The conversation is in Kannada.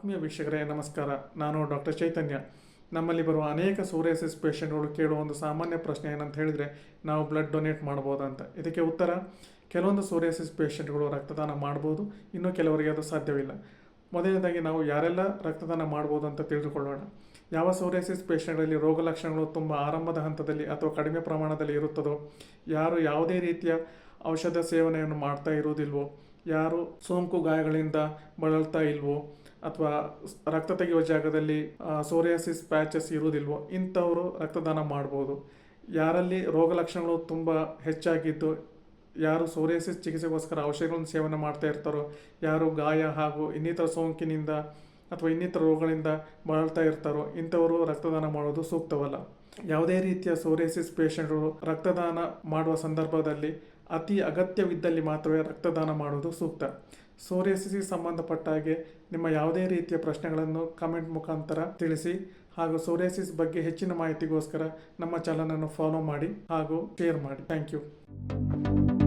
ಆತ್ಮೀಯ ವೀಕ್ಷಕರೇ, ನಮಸ್ಕಾರ. ನಾನು ಡಾಕ್ಟರ್ ಚೈತನ್ಯ. ನಮ್ಮಲ್ಲಿ ಬರುವ ಅನೇಕ ಸೋರಿಯಾಸಿಸ್ ಪೇಷೆಂಟ್ಗಳು ಕೇಳುವ ಒಂದು ಸಾಮಾನ್ಯ ಪ್ರಶ್ನೆ ಏನಂತ ಹೇಳಿದರೆ, ನಾವು ಬ್ಲಡ್ ಡೊನೇಟ್ ಮಾಡ್ಬೋದಾ ಅಂತ ಇದಕ್ಕೆ ಉತ್ತರ, ಕೆಲವೊಂದು ಸೋರಿಯಾಸಿಸ್ ಪೇಷೆಂಟ್ಗಳು ರಕ್ತದಾನ ಮಾಡ್ಬೋದು. ಇನ್ನು ಕೆಲವರಿಗೆ ಅದು ಸಾಧ್ಯವಿಲ್ಲ. ಮೊದಲನೇದಾಗಿ ನಾವು ಯಾರೆಲ್ಲ ರಕ್ತದಾನ ಮಾಡ್ಬೋದು ಅಂತ ತಿಳಿದುಕೊಳ್ಳೋಣ. ಯಾವ ಸೋರಿಯಾಸಿಸ್ ಪೇಷಂಟ್ಗಳಲ್ಲಿ ರೋಗ ಲಕ್ಷಣಗಳು ತುಂಬ ಆರಂಭದ ಹಂತದಲ್ಲಿ ಅಥವಾ ಕಡಿಮೆ ಪ್ರಮಾಣದಲ್ಲಿ ಇರುತ್ತದೋ, ಯಾರು ಯಾವುದೇ ರೀತಿಯ ಔಷಧ ಸೇವನೆಯನ್ನು ಮಾಡ್ತಾ ಇರುವುದಿಲ್ವೋ, ಯಾರು ಸೋಂಕು ಗಾಯಗಳಿಂದ ಬಳಲ್ತಾ ಇಲ್ವೋ ಅಥವಾ ರಕ್ತ ತೆಗೆಯುವ ಜಾಗದಲ್ಲಿ ಸೋರಿಯಾಸಿಸ್ ಪ್ಯಾಚಸ್ ಇರುವುದಿಲ್ವೋ, ಇಂಥವರು ರಕ್ತದಾನ ಮಾಡ್ಬೋದು. ಯಾರಲ್ಲಿ ರೋಗ ಲಕ್ಷಣಗಳು ತುಂಬ ಹೆಚ್ಚಾಗಿದ್ದು, ಯಾರು ಸೋರಿಯಾಸಿಸ್ ಚಿಕಿತ್ಸೆಗೋಸ್ಕರ ಔಷಧಿಗಳನ್ನು ಸೇವನೆ ಮಾಡ್ತಾ ಇರ್ತಾರೋ, ಯಾರು ಗಾಯ ಹಾಗೂ ಇನ್ನಿತರ ಸೋಂಕಿನಿಂದ ಅಥವಾ ಇನ್ನಿತರ ರೋಗಗಳಿಂದ ಬಳಲ್ತಾ ಇರ್ತಾರೋ, ಇಂಥವರು ರಕ್ತದಾನ ಮಾಡೋದು ಸೂಕ್ತವಲ್ಲ. ಯಾವುದೇ ರೀತಿಯ ಸೋರಿಯಾಸಿಸ್ ಪೇಷಂಟ್ಗಳು ರಕ್ತದಾನ ಮಾಡುವ ಸಂದರ್ಭದಲ್ಲಿ ಅತಿ ಅಗತ್ಯವಿದ್ದಲ್ಲಿ ಮಾತ್ರವೇ ರಕ್ತದಾನ ಮಾಡುವುದು ಸೂಕ್ತ. ಸೋರೇಸಿಸ್ ಸಂಬಂಧಪಟ್ಟ ಹಾಗೆ ನಿಮ್ಮ ಯಾವುದೇ ರೀತಿಯ ಪ್ರಶ್ನೆಗಳನ್ನು ಕಮೆಂಟ್ ಮುಖಾಂತರ ತಿಳಿಸಿ ಹಾಗೂ ಸೋರಿಯಾಸಿಸ್ ಬಗ್ಗೆ ಹೆಚ್ಚಿನ ಮಾಹಿತಿಗೋಸ್ಕರ ನಮ್ಮ ಚಾನಲನ್ನು ಫಾಲೋ ಮಾಡಿ ಹಾಗೂ ಶೇರ್ ಮಾಡಿ. Thank you.